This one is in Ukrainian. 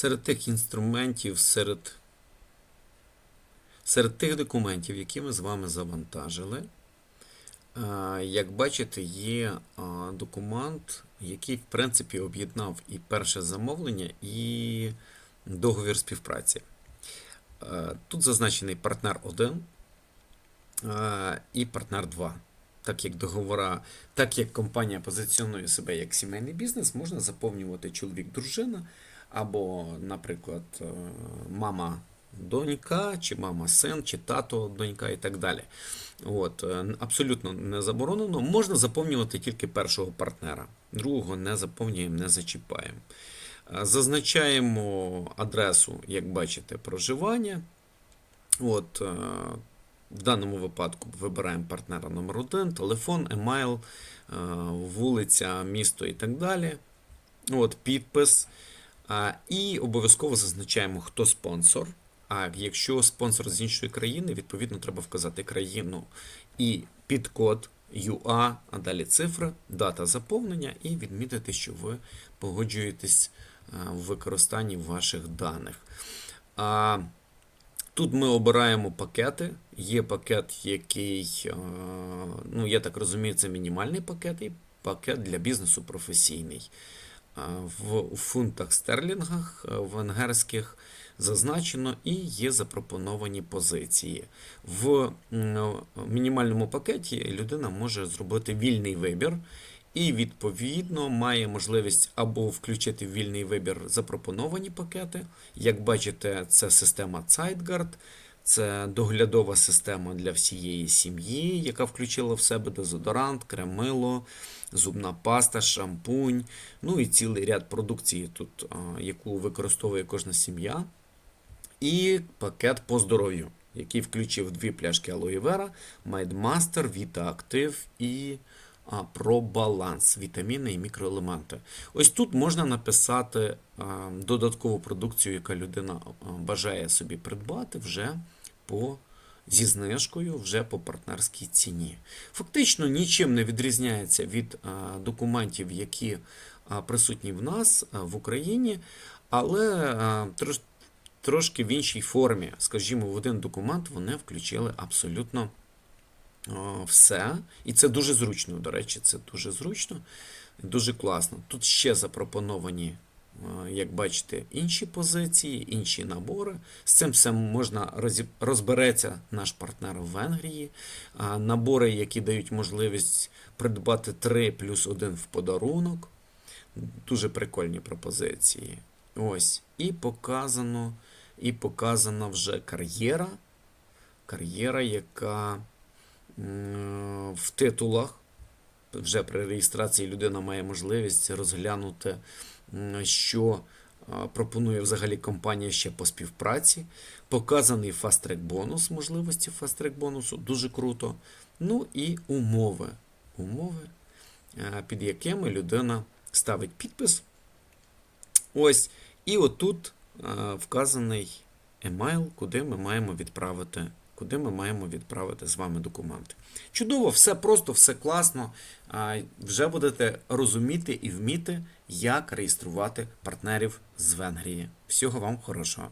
Серед тих інструментів, серед, серед тих документів, які ми з вами завантажили, е, як бачите, є е, документ, який, в принципі, об'єднав і перше замовлення, і договір співпраці. Е, Тут зазначений партнер 1 е, і партнер 2. Так як договора, так як компанія позиціонує себе як сімейний бізнес, можна заповнювати чоловік-дружина, або, наприклад, е, мама донька, чи мама син, чи тато донька і так далі. От, е, абсолютно не заборонено. Можна заповнювати тільки першого партнера, другого не заповнюємо, не зачіпаємо. Е, Зазначаємо адресу, як бачите, проживання. От, в даному випадку вибираємо партнера номер 1 телефон, емейл, е, вулиця, місто і так далі. От, підпис. І обов'язково зазначаємо, хто спонсор. А якщо спонсор з іншої країни, відповідно треба вказати країну і підкод UA, а далі цифри, дата заповнення, і відмітити, що ви погоджуєтесь е, в використанні ваших даних. Тут ми обираємо пакети. Є пакет, який, е, ну, я так розумію, це мінімальний пакет, і пакет для бізнесу професійний. Е, В фунтах стерлінгах е, венгерських зазначено і є запропоновані позиції. В мінімальному пакеті людина може зробити вільний вибір. І, відповідно, має можливість або включити в вільний вибір запропоновані пакети. Як бачите, це система Zeitguard, це доглядова система для всієї сім'ї, яка включила в себе дезодорант, кремило, зубна паста, шампунь, ну і цілий ряд продукції, тут, яку використовує кожна сім'я. І пакет по здоров'ю, який включив дві пляшки Vera, Mindmaster, Vita Active і про баланс, вітаміни і мікроелементи. Ось тут можна написати додаткову продукцію, яка людина бажає собі придбати вже по зі знижкою, вже по партнерській ціні. Фактично нічим не відрізняється від документів, які присутні в нас в Україні, але трошки в іншій формі. Скажімо, в один документ вони включили абсолютно все. І це дуже зручно, до речі, це дуже зручно, дуже класно. Тут ще запропоновані, як бачите, інші позиції, інші набори. З цим все можна розбереться наш партнер в Венгрії. Набори, які дають можливість придбати 3 плюс 1 в подарунок. Дуже прикольні пропозиції. Ось. І показано, і показана вже кар'єра. Кар'єра, яка в титулах. Вже при реєстрації людина має можливість розглянути, що пропонує взагалі компанія ще по співпраці. Показаний фаст-трек бонус, можливості фаст-трек бонусу, дуже круто. Ну і умови. Умови, е, під якими людина ставить підпис. Ось. І отут е, вказаний емейл, куди ми маємо відправити. Куди ми маємо відправити з вами документи. Чудово, все просто, все класно. Вже будете розуміти і вміти, як реєструвати партнерів з Венгрії. Всього вам хорошого.